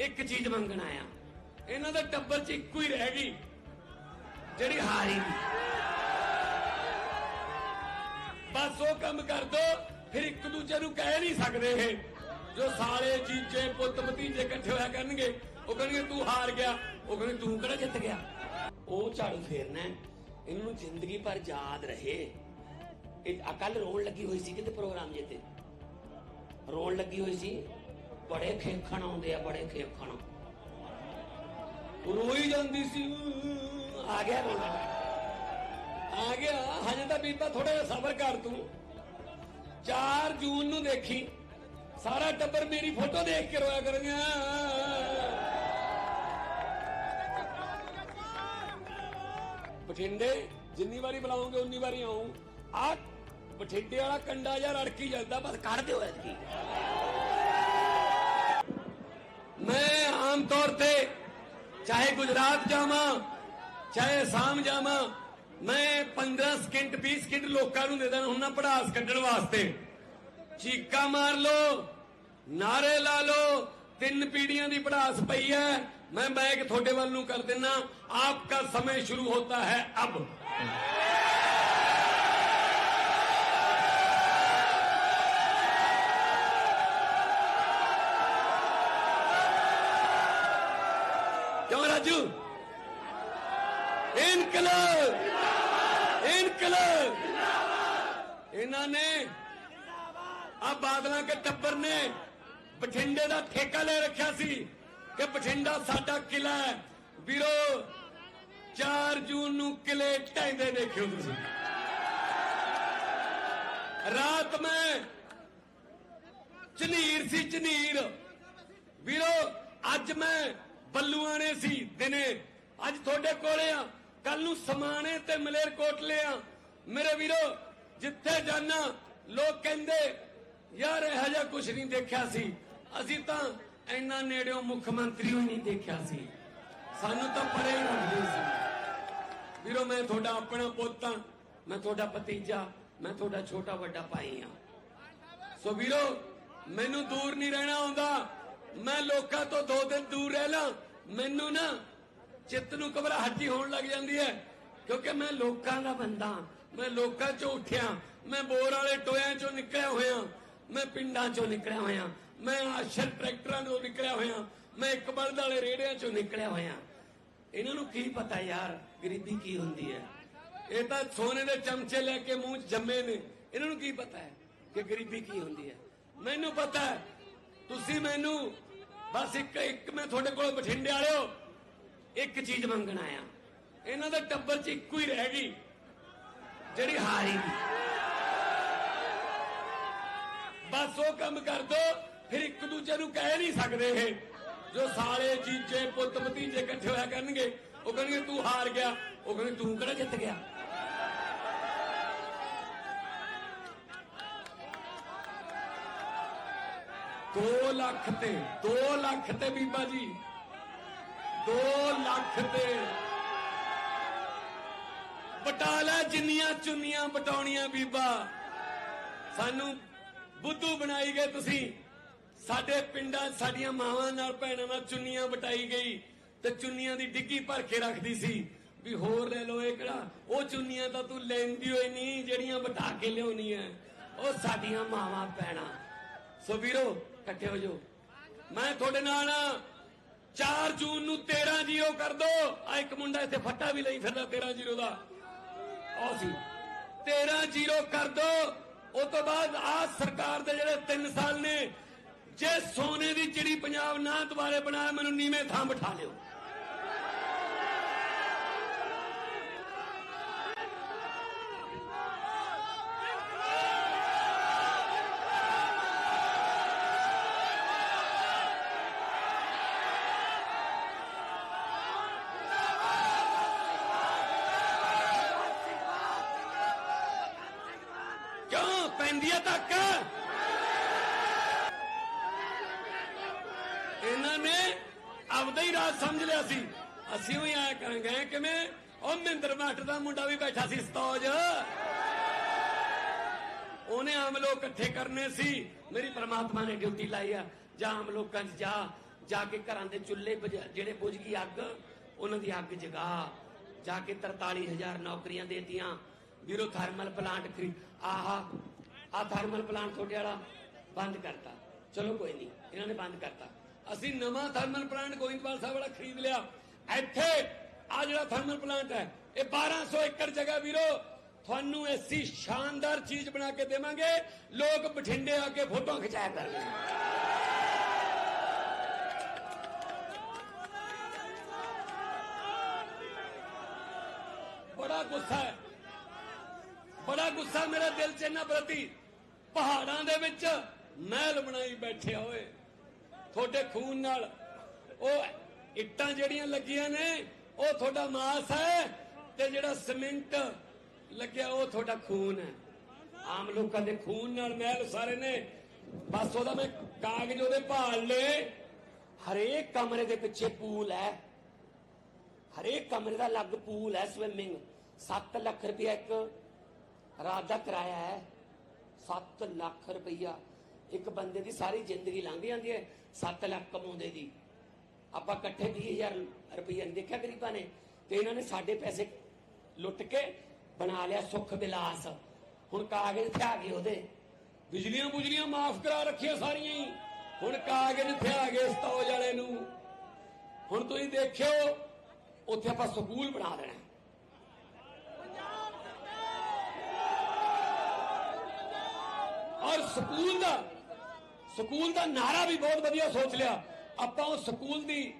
ਇੱਕ ਚੀਜ਼ ਮੰਗਣ ਆਇਆ। ਇਹਨਾਂ ਦਾ ਟੱਬਰ 'ਚ ਇੱਕੋ ਹੀ ਰਹਿ ਗਈ, ਜਿਹੜੀ ਹਾਰੀ ਬਸ ਉਹ ਕੰਮ ਕਰ ਦੋ, ਫਿਰ ਇੱਕ ਦੂਜੇ ਨੂੰ ਕਹਿ ਨਹੀਂ ਸਕਦੇ ਇਹ। ਜੋ ਸਾਲੇ ਜੀਜੇ, ਪੁੱਤ ਭਤੀਜੇ ਇਕੱਠੇ ਹੋਇਆ ਕਰਨਗੇ, ਉਹ ਕਹਿੰਦੇ ਤੂੰ ਹਾਰ ਗਿਆ। ਉਹ ਕਹਿੰਦੇ, ਤੂੰ ਕਿਹੜਾ ਜਿੱਤ ਗਿਆ? ਉਹ ਝਾੜੂ ਫੇਰਨਾ ਹੈ। ਇਹਨਾਂ ਨੂੰ ਜ਼ਿੰਦਗੀ ਭਰ ਯਾਦ ਰਹੇ। ਇਹ ਅਕਲ ਰੋਣ ਲੱਗੀ ਹੋਈ ਸੀ ਕਿਤੇ ਪ੍ਰੋਗਰਾਮ ਜੇ ਤੇ ਰੋਣ ਲੱਗੀ ਹੋਈ ਸੀ? ਬੜੇ ਖੇਖਣ ਆਉਂਦੇ ਆ, ਬੜੇ ਖੇਖਣ। ਰੋਈ ਜਾਂਦੀ ਸੀ। ਆ ਗਿਆ ਰੋਣਾ। ਆ ਗਿਆ। ਹਜੇ ਤਾਂ ਬੀਬਾ ਥੋੜਾ ਜਿਹਾ ਸਬਰ ਕਰ ਤੂੰ। 4 ਜੂਨ ਨੂੰ ਦੇਖੀ। ਸਾਰਾ ਟੱਬਰ ਮੇਰੀ ਫੋਟੋ ਦੇਖ ਕੇ ਰੋਇਆ ਕਰਨਗੇ ਬਠਿੰਡੇ ਜਿੰਨੀ ਵਾਰੀ ਬੁਲਾਉਂਗੇ, ਉਨੀ ਵਾਰੀ ਆਉਂ ਆ ਬਠਿੰਡੇ ਵਾਲਾ ਕੰਡਾ ਜਾਂ ਰੜਕੀ ਜਾਂਦਾ, ਬਸ ਕੱਢ ਦਿਓ ਐਤਕੀ ਮੈਂ ਆਮ ਤੌਰ ਤੇ ਚਾਹੇ ਗੁਜਰਾਤ ਜਾਵਾਂ, ਚਾਹੇ ਅਸਾਮ ਜਾਵਾਂ, ਮੈਂ 15 ਸਕਿੰਟ 20 ਸਕਿੰਟ ਲੋਕਾਂ ਨੂੰ ਦੇ ਦੇਣਾ ਹੁੰਦਾ ਪੜਾਸ ਕੱਢਣ ਵਾਸਤੇ। ਚੀਕਾ ਮਾਰ ਲੋ ਨਾਰੇ ਲਾ ਲੋ ਤਿੰਨ ਪੀੜੀਆਂ ਦੀ ਪੜਾਸ ਪਈ ਹੈ। ਮੈਂ ਮੈਕ ਤੁਹਾਡੇ ਵੱਲ ਨੂੰ ਕਰ ਦਿੰਨਾ, ਆਪਕਾ ਸਮੇਂ ਸ਼ੁਰੂ ਹੋਤਾ ਹੈ, ਅਬ। राजू ਇਨਕਲਾਬ ਇਨਕਲਾਬ ਇਹਨਾਂ ਨੇ ਆ ਬਾਦਲਾਂ ਕੇ ਟੱਬਰ ਨੇ ਬਠਿੰਡੇ ਦਾ ਠੇਕਾ ਲੈ ਰੱਖਿਆ ਸੀ ਕਿ ਬਠਿੰਡਾ ਸਾਡਾ ਕਿਲਾ ਹੈ ਵੀਰੋ 4 ਜੂਨ ਨੂੰ ਕਿਲੇ ਢਾਈਂਦੇ ਦੇਖਿਓ ਤੁਸੀਂ ਰਾਤ ਮੈਂ ਚਨੀਰ ਸੀ ਚਨੀਰ ਵੀਰੋ ਅੱਜ ਮੈਂ ਬੱਲੂਆਣੇ ਸੀ ਦਿਨੇ ਅੱਜ ਤੁਹਾਡੇ ਕੋਲੇ ਆ। ਕੱਲ ਨੂੰ ਸਮਾਣੇ ਤੇ ਮਲੇਰ ਕੋਟਲੇ ਆ ਮੇਰੇ ਵੀਰੋ, ਜਿੱਥੇ ਜਾਣਾ, ਲੋਕ ਕਹਿੰਦੇ, ਯਾਰ, ਇਹ ਜਿਹਾ ਕੁਝ ਨਹੀਂ ਦੇਖਿਆ ਸੀ। ਅਸੀਂ ਤਾਂ ਇੰਨਾ ਨੇੜਿਓਂ ਮੁੱਖ ਮੰਤਰੀ ਹੀ ਨਹੀਂ ਦੇਖਿਆ ਸੀ। ਸਾਨੂੰ ਤਾਂ ਪਰੇ ਹੀ ਰੱਖਦੇ ਸੀ। ਵੀਰੋ, ਮੈਂ ਤੁਹਾਡਾ ਆਪਣਾ ਪੋਤਾ ਮੈਂ ਤੁਹਾਡਾ ਭਤੀਜਾ। ਮੈਂ ਤੁਹਾਡਾ ਛੋਟਾ ਵੱਡਾ ਭਾਈ ਆ ਸੋ ਵੀਰੋ, ਮੈਨੂੰ ਦੂਰ ਨਹੀਂ ਰਹਿਣਾ ਆਉਂਦਾ। ਮੈਂ ਲੋਕਾਂ ਤੋਂ ਦੋ ਦਿਨ ਦੂਰ ਰਹਿ ਲਾਂ, ਮੈਨੂੰ ਨਾ ਚਿੱਤ ਨੂੰ ਘਬਰਾਹਟੀ ਹੋਣ ਲੱਗ ਜਾਂਦੀ ਹੈ, ਕਿਉਂਕਿ ਮੈਂ ਲੋਕਾਂ ਦਾ ਬੰਦਾ ਮੈਂ ਲੋਕਾਂ ਚੋਂ ਉੱਠਿਆ, ਮੈਂ ਬੋਰ ਵਾਲੇ ਟੋਇਆਂ ਚੋਂ ਨਿਕਲਿਆ ਹੋਇਆ, ਮੈਂ ਪਿੰਡਾਂ ਚੋਂ ਨਿਕਲਿਆ ਹੋਇਆ, ਮੈਂ ਆਸ਼ਰ ਟਰੈਕਟਰਾਂ ਤੋਂ ਨਿਕਲਿਆ ਹੋਇਆ, ਮੈਂ ਇੱਕ ਬਲਦ ਵਾਲੇ ਰੇੜਿਆਂ ਚੋਂ ਨਿਕਲਿਆ ਹੋਇਆ। ਇਹਨਾਂ ਨੂੰ ਕੀ ਪਤਾ ਯਾਰ, ਗਰੀਬੀ ਕੀ ਹੁੰਦੀ ਹੈ? ਇਹ ਤਾਂ ਸੋਨੇ ਦੇ ਚਮਚੇ ਲੈ ਕੇ ਮੂੰਹ ਜੰਮੇ ਨੇ, ਇਹਨਾਂ ਨੂੰ ਕੀ ਪਤਾ ਹੈ ਕਿ ਗਰੀਬੀ ਕੀ ਹੁੰਦੀ ਹੈ? ਮੈਨੂੰ ਪਤਾ ਹੈ ਤੁਸੀਂ ਮੈਨੂੰ ਬਸ ਇੱਕ ਇੱਕ ਮੈਂ ਤੁਹਾਡੇ ਕੋਲ ਬਠਿੰਡੇ ਵਾਲਿਓ ਇੱਕ ਚੀਜ਼ ਮੰਗਣ ਆਇਆ। ਇਹਨਾਂ ਦਾ ਟੱਬਰ 'ਚ ਇੱਕੋ ਹੀ ਰਹਿ ਗਈ, ਜਿਹੜੀ ਹਾਰੀ ਬਸ ਉਹ ਕੰਮ ਕਰ ਦੋ, ਫਿਰ ਇੱਕ ਦੂਜੇ ਨੂੰ ਕਹਿ ਨਹੀਂ ਸਕਦੇ ਇਹ। ਜੋ ਸਾਲੇ, ਜੀਜੇ ਪੁੱਤ ਭਤੀਜੇ ਇਕੱਠੇ ਹੋਇਆ ਕਰਨਗੇ, ਉਹ ਕਹਿਣਗੇ, ਤੂੰ ਹਾਰ ਗਿਆ। ਉਹ ਕਹਿੰਦੇ, ਤੂੰ ਕਿਹੜਾ ਜਿੱਤ ਗਿਆ? ਦੋ ਲੱਖ ਤੇ 2 ਲੱਖ ਤੇ ਬੀਬਾ ਜੀ। 2 ਲੱਖ ਤੇ। ਬਟਾਲਾ ਜਿੰਨੀਆਂ ਚੁੰਨੀਆਂ ਬਟਾਉਣੀਆਂ ਬੀਬਾ। ਸਾਨੂੰ ਬੁੱਧੂ ਬਣਾਈ ਗਏ ਤੁਸੀਂ। ਸਾਡੇ ਪਿੰਡਾਂ, ਸਾਡੀਆਂ ਮਾਵਾਂ ਨਾਲ ਭੈਣਾਂ ਨਾਲ ਚੁੰਨੀਆਂ ਬਟਾਈ ਗਈ ਤੇ ਚੁੰਨੀਆਂ ਦੀ ਡਿੱਗੀ ਭਰ ਕੇ ਰੱਖਦੀ ਸੀ। ਵੀ ਹੋਰ ਲੈ ਲਓ ਇਹ ਕਿਹੜਾ? ਉਹ ਚੁੰਨੀਆਂ ਤਾਂ ਤੂੰ ਲੈਂਦੀ ਹੋਈ ਨਹੀਂ, ਜਿਹੜੀਆਂ ਬਟਾ ਕੇ ਲਿਆਉਣੀ ਐ ਉਹ ਸਾਡੀਆਂ ਮਾਵਾਂ, ਭੈਣਾਂ। ਸੋ ਵੀਰੋ ਇਕੱਠੇ ਹੋ ਜਾਓ। ਮੈਂ ਤੁਹਾਡੇ ਨਾਲ 4 ਜੂਨ ਨੂੰ 13 ਜੀਰੋ ਕਰ ਦੋ। ਆ ਇੱਕ ਮੁੰਡਾ ਇੱਥੇ ਫੱਟਾ ਵੀ ਲਈ ਫਿਰਦਾ 13 ਜੀਰੋ ਦਾ। ਆਹ ਸੀ 13 ਜੀਰੋ ਕਰ ਦੋ। ਉਸ ਤੋਂ ਬਾਅਦ ਆ ਸਰਕਾਰ ਦੇ ਜਿਹੜੇ 3 ਸਾਲ ਨੇ, ਜੇ ਸੋਨੇ ਦੀ ਚਿੜੀ ਪੰਜਾਬ ਨਾ ਦੁਬਾਰੇ ਬਣਾਇਆ ਮੈਨੂੰ ਨੀਵੇਂ ਥਾਂ ਬਿਠਾ ਲਿਓ। ਪੈਂਦੀ ਆ ਧੱਕ ਇਹਨਾਂ ਨੇ ਆਪਦਾ ਹੀ ਰਾਜ ਸਮਝ ਲਿਆ ਸੀ। ਅਸੀਂ ਵੀ ਆਇਆ ਕਰਾਂਗੇ ਕਿਵੇਂ? ਉਹ ਮਹਿੰਦਰ ਮਾਸਟਰ ਦਾ ਮੁੰਡਾ ਵੀ ਬੈਠਾ ਸੀ ਸਤੌਜ। ਉਹਨੇ ਆਮ ਲੋਕ ਇਕੱਠੇ ਕਰਨੇ ਸੀ। ਮੇਰੀ ਪਰਮਾਤਮਾ ਨੇ ਡਿਊਟੀ ਲਾਈ ਆ। ਜਾਂ ਆਮ ਲੋਕਾਂ 'ਚ ਜਾ। ਜਾ ਕੇ ਘਰਾਂ ਦੇ ਚੁੱਲ੍ਹੇ ਜਿਹੜੇ ਬੁਝ ਗਈ ਅੱਗ, ਉਹਨਾਂ ਦੀ ਅੱਗ ਜਗਾ। ਜਾ ਕੇ 43000 ਨੌਕਰੀਆਂ ਦੇਤੀਆਂ। ਵੀਰੋ ਥਰਮਲ ਪਲਾਂਟ ਖਰੀ, ਆਹਾ ਆ ਥਰਮਲ ਪਲਾਂਟ ਤੁਹਾਡੇ ਵਾਲਾ ਬੰਦ ਕਰਤਾ। ਚਲੋ ਕੋਈ ਨਹੀਂ, ਇਹਨਾਂ ਨੇ ਬੰਦ ਕਰਤਾ। ਅਸੀਂ ਨਵਾਂ ਥਰਮਲ ਪਲਾਂਟ ਗੋਇੰਦਵਾਲ ਸਾਹਿਬ ਵਾਲਾ ਖਰੀਦ ਲਿਆ। ਇੱਥੇ ਆ ਜਿਹੜਾ ਥਰਮਲ ਪਲਾਂਟ ਹੈ, ਇਹ 1200 ਏਕੜ ਜਗ੍ਹਾ ਵੀਰੋ, ਤੁਹਾਨੂੰ ਐਸੀ ਸ਼ਾਨਦਾਰ ਚੀਜ਼ ਬਣਾ ਕੇ ਦੇਵਾਂਗੇ, ਲੋਕ ਬਠਿੰਡੇ ਆ ਕੇ ਫੋਟੋ ਖਿਚਾਇਆ ਕਰਨਗੇ ਬੜਾ ਗੁੱਸਾ ਹੈ ਬੜਾ ਗੁੱਸਾ ਮੇਰੇ ਦਿਲ 'ਚ ਇਹਨਾਂ ਪ੍ਰਤੀ ਪਹਾੜਾਂ ਦੇ ਵਿੱਚ ਮਹਿਲ ਬਣਾਈ ਬੈਠੇ ਹੋਏ। ਤੁਹਾਡੇ ਖੂਨ ਨਾਲ। ਉਹ ਇੱਟਾਂ ਜਿਹੜੀਆਂ ਲੱਗੀਆਂ ਨੇ, ਉਹ ਤੁਹਾਡਾ ਮਾਸ ਹੈ ਤੇ ਜਿਹੜਾ ਸਿਮੈਂਟ ਲੱਗਿਆ, ਉਹ ਤੁਹਾਡਾ ਖੂਨ ਹੈ। ਆਮ ਲੋਕਾਂ ਦੇ ਖੂਨ ਨਾਲ ਮਹਿਲ ਸਾਰੇ ਨੇ। ਬਸ ਉਹਦਾ ਮੈਂ ਕਾਗਜ਼ ਉਹਦੇ ਭਾਲ ਲਏ। ਹਰੇਕ ਕਮਰੇ ਦੇ ਪਿੱਛੇ ਪੂਲ ਹੈ। ਹਰੇਕ ਕਮਰੇ ਦਾ ਅਲੱਗ ਪੂਲ ਹੈ ਸਵਿਮਿੰਗ 7 ਲੱਖ ਰੁਪਇਆ ਇੱਕ ਰਾਤ ਦਾ ਕਿਰਾਇਆ ਹੈ 7 ਲੱਖ ਰੁਪਈਆ। ਇੱਕ ਬੰਦੇ ਦੀ ਸਾਰੀ ਜ਼ਿੰਦਗੀ ਲੰਘ ਜਾਂਦੀ ਹੈ 7 ਲੱਖ ਕਮਾਉਂਦੇ ਦੀ। ਆਪਾਂ ਇਕੱਠੇ 20000 ਰੁਪਈਆ ਨਹੀਂ ਦੇਖਿਆ ਗਰੀਬਾਂ ਨੇ, ਤੇ ਇਹਨਾਂ ਨੇ ਸਾਡੇ ਪੈਸੇ ਲੁੱਟ ਕੇ ਬਣਾ ਲਿਆ ਸੁੱਖ ਵਿਲਾਸ ਹੁਣ ਕਾਗਜ਼ ਥਿਆ ਗਏ ਉਹਦੇ। ਬਿਜਲੀਆਂ ਬੁਜਲੀਆਂ ਮਾਫ ਕਰਾ ਰੱਖੀਆਂ ਸਾਰੀਆਂ ਹੀ। ਹੁਣ ਕਾਗਜ਼ ਥਿਆ ਗਏ ਸਤੌਜ ਵਾਲੇ ਨੂੰ। ਹੁਣ ਤੁਸੀਂ ਦੇਖਿਓ, ਉੱਥੇ ਆਪਾਂ ਸਕੂਲ ਬਣਾ ਦੇਣਾ। ਔਰ ਸਕੂਲ ਦਾ ਸਕੂਲ ਦਾ ਨਾਰਾ ਵੀ ਬਹੁਤ ਵਧੀਆ ਸੋਚ ਲਿਆ। ਆਪਾਂ ਉਹ ਸਕੂਲ ਦੀ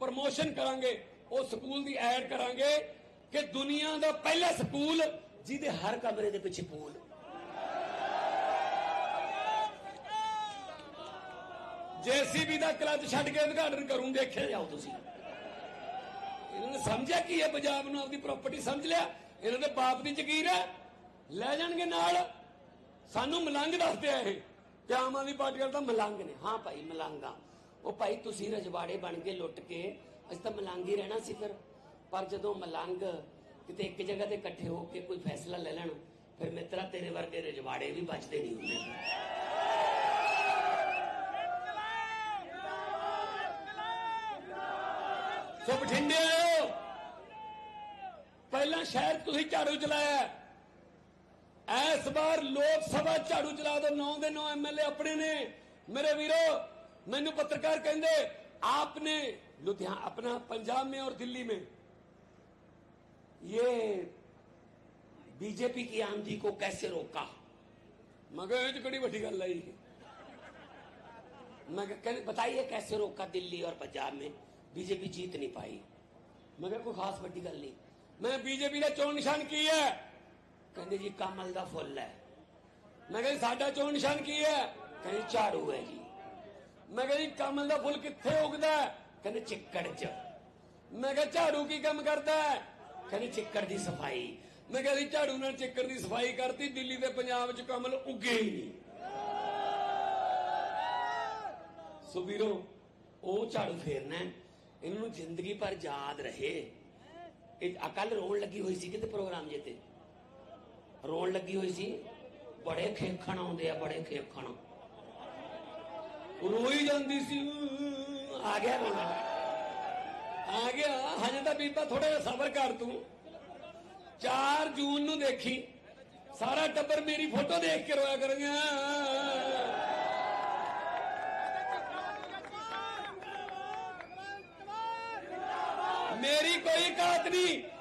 ਪ੍ਰਮੋਸ਼ਨ ਕਰਾਂਗੇ, ਉਹ ਸਕੂਲ ਦੀ ਐਡ ਕਰਾਂਗੇ ਕਿ ਦੁਨੀਆ ਦਾ ਪਹਿਲਾ ਸਕੂਲ ਜਿਹਦੇ ਹਰ ਕਮਰੇ ਦੇ ਪਿੱਛੇ ਪੂਲ ਜੇਸੀਬੀ ਦਾ ਕਲੱਚ ਛੱਡ ਕੇ ਉਦਘਾਟਨ ਕਰੂੰ, ਦੇਖਿਆ ਜਾਓ ਤੁਸੀਂ। ਇਹਨਾਂ ਨੇ ਸਮਝਿਆ ਕੀ ਹੈ? ਪੰਜਾਬ ਨੂੰ ਆਪਦੀ ਪ੍ਰਾਪਰਟੀ ਸਮਝ ਲਿਆ। ਇਹਨਾਂ ਦੇ ਬਾਪ ਦੀ ਜਕੀਰ ਹੈ। ਲੈ ਜਾਣਗੇ ਨਾਲ। ਸਾਨੂੰ ਮਲੰਗ ਦੱਸਦੇ ਆ ਇਹ। ਤੇ ਆਮ ਆਦਮੀ ਪਾਰਟੀ ਵਾਲੇ ਤਾਂ ਮਲੰਗ ਨੇ। ਹਾਂ ਭਾਈ, ਮਲੰਗਾ। ਉਹ ਭਾਈ, ਤੁਸੀਂ ਰਜਵਾੜੇ ਬਣ ਕੇ ਲੁੱਟ ਕੇ ਅਸੀਂ ਤਾਂ ਮਲੰਗ ਹੀ ਰਹਿਣਾ ਸੀ ਫਿਰ। ਪਰ ਜਦੋਂ ਮਲੰਗ ਕਿਤੇ ਇੱਕ ਜਗ੍ਹਾ ਤੇ ਇਕੱਠੇ ਹੋ ਕੇ ਕੋਈ ਫੈਸਲਾ ਲੈ ਲੈਣ, ਫਿਰ ਮਿੱਤਰਾ ਤੇਰੇ ਵਰਗੇ ਰਜਵਾੜੇ ਵੀ ਬਚਦੇ ਨਹੀਂ ਹੁੰਦੇ। ਸੋ ਬਠਿੰਡੇ ਆਇਓ। ਪਹਿਲਾਂ ਸ਼ਹਿਰ ਤੁਸੀਂ ਝਾੜੂ ਚਲਾਇਆ। ਇਸ ਵਾਰ ਲੋਕ ਸਭਾ ਝਾੜੂ ਚਲਾ ਦੋ 9 ਦੇ 9 ਐਮਐਲਏ ਆਪਣੇ ਨੇ ਮੇਰੇ ਵੀਰੋ ਮੈਨੂੰ ਪੱਤਰਕਾਰ ਕਹਿੰਦੇ आपने लुधियाना अपना पंजाब में और दिल्ली में ये बीजेपी की आंधी को कैसे रोका मगर ये तो बड़ी बड़ी गल आई मैं कहा, कहने बताइए कैसे रोका दिल्ली और पंजाब में बीजेपी जीत नहीं पाई मगर कोई खास बड़ी गल नहीं मैं बीजेपी का चोन निशान की है ਕਹਿੰਦੇ ਜੀ ਕਮਲ ਦਾ ਫੁੱਲ ਹੈ। ਮੈਂ ਕਿਹਾ ਜੀ ਸਾਡਾ ਚੋਣ ਨਿਸ਼ਾਨ ਕੀ ਹੈ? ਕਹਿੰਦੇ ਝਾੜੂ ਹੈ ਜੀ। ਮੈਂ ਕਿਹਾ ਜੀ ਕਮਲ ਦਾ ਫੁੱਲ ਕਿੱਥੇ ਉਗਦਾ ਕਹਿੰਦੇ ਚਿੱਕੜ 'ਚ। ਮੈਂ ਕਿਹਾ ਝਾੜੂ ਕੀ ਕੰਮ ਕਰਦਾ ਹੈ? ਕਹਿੰਦੇ ਚਿੱਕੜ ਦੀ ਸਫ਼ਾਈ। ਮੈਂ ਕਿਹਾ ਜੀ ਝਾੜੂ ਨਾਲ ਚਿੱਕੜ ਦੀ ਸਫ਼ਾਈ ਕਰਤੀ ਦਿੱਲੀ ਤੇ ਪੰਜਾਬ 'ਚ ਕਮਲ ਉੱਗੇ ਹੀ ਨਹੀਂ। ਸੋ ਵੀਰੋ ਉਹ ਝਾੜੂ ਫੇਰਨਾ ਹੈ, ਇਹਨਾਂ ਨੂੰ ਜ਼ਿੰਦਗੀ ਭਰ ਯਾਦ ਰਹੇ। ਇਹ ਅਕਲ ਰੋਣ ਲੱਗੀ ਹੋਈ ਸੀ ਕਿਤੇ ਪ੍ਰੋਗਰਾਮ ਜੇ ਤੇ। ਰੋਣ ਲੱਗੀ ਹੋਈ ਸੀ। ਬੜੇ ਖੇਖਣ ਆਉਂਦੇ ਆ ਬੜੇ ਖੇਖਣ। ਰੋਈ ਜਾਂਦੀ ਸੀ। "ਅਹ, ਆ ਗਿਆ ਰੋਣਾ। ਆ ਗਿਆ। ਹਜੇ ਤਾਂ ਬੀਬਾ ਥੋੜਾ ਜਿਹਾ ਸਬਰ ਕਰ ਤੂੰ। 4 ਜੂਨ ਨੂੰ ਦੇਖੀ। ਸਾਰਾ ਟੱਬਰ ਮੇਰੀ ਫੋਟੋ ਦੇਖ ਕੇ ਰੋਇਆ ਕਰਾਂਗਾ ਮੇਰੀ ਕੋਈ ਕਾਤ ਨਹੀਂ।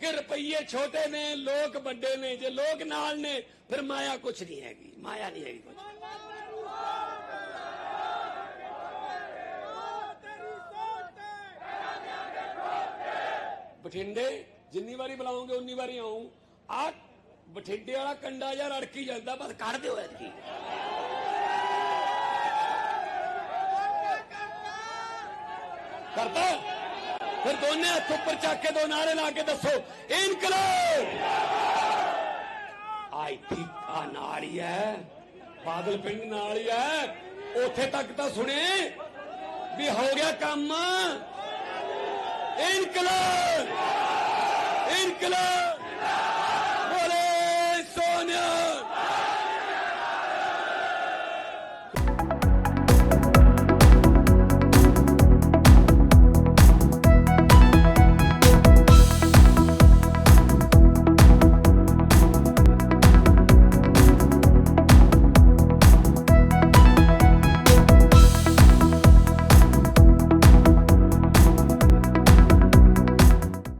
ਕਿ ਰੁਪਈਏ ਛੋਟੇ ਨੇ, ਲੋਕ ਵੱਡੇ ਨੇ, ਜੇ ਲੋਕ ਨਾਲ ਨੇ, ਫਿਰ ਮਾਇਆ ਕੁਛ ਨਹੀਂ ਹੈਗੀ, ਮਾਇਆ ਨਹੀਂ ਹੈਗੀ ਕੁਛ। ਬਠਿੰਡੇ, ਜਿੰਨੀ ਵਾਰੀ ਬੁਲਾਉਂਗੇ, ਉਨੀ ਵਾਰੀ ਆਉਂ ਆ ਬਠਿੰਡੇ ਵਾਲਾ ਕੰਡਾ ਜਾਂ ਰੜਕੀ ਜਾਂਦਾ, ਬਸ ਕੱਢ ਦਿਓ ਐਤਕੀ। ਕਰਤਾ? ਫਿਰ ਦੋਨੇ ਹੱਥ ਉੱਪਰ ਚੱਕ ਕੇ ਦੋ ਨਾਰੇ ਲਾ ਕੇ ਦੱਸੋ, ਇਨਕਲਾਬ! ਆਈ ਥਿੰਕ ਆ ਨਾਲ ਹੀ ਹੈ, ਬਾਦਲ ਪਿੰਡ ਨਾਲ ਹੀ ਹੈ। ਉੱਥੇ ਤੱਕ ਤਾਂ ਸੁਣੇ ਵੀ ਹੋ ਗਿਆ ਕੰਮ। ਇਨਕਲਾਬ! ਇਨਕਲਾਬ!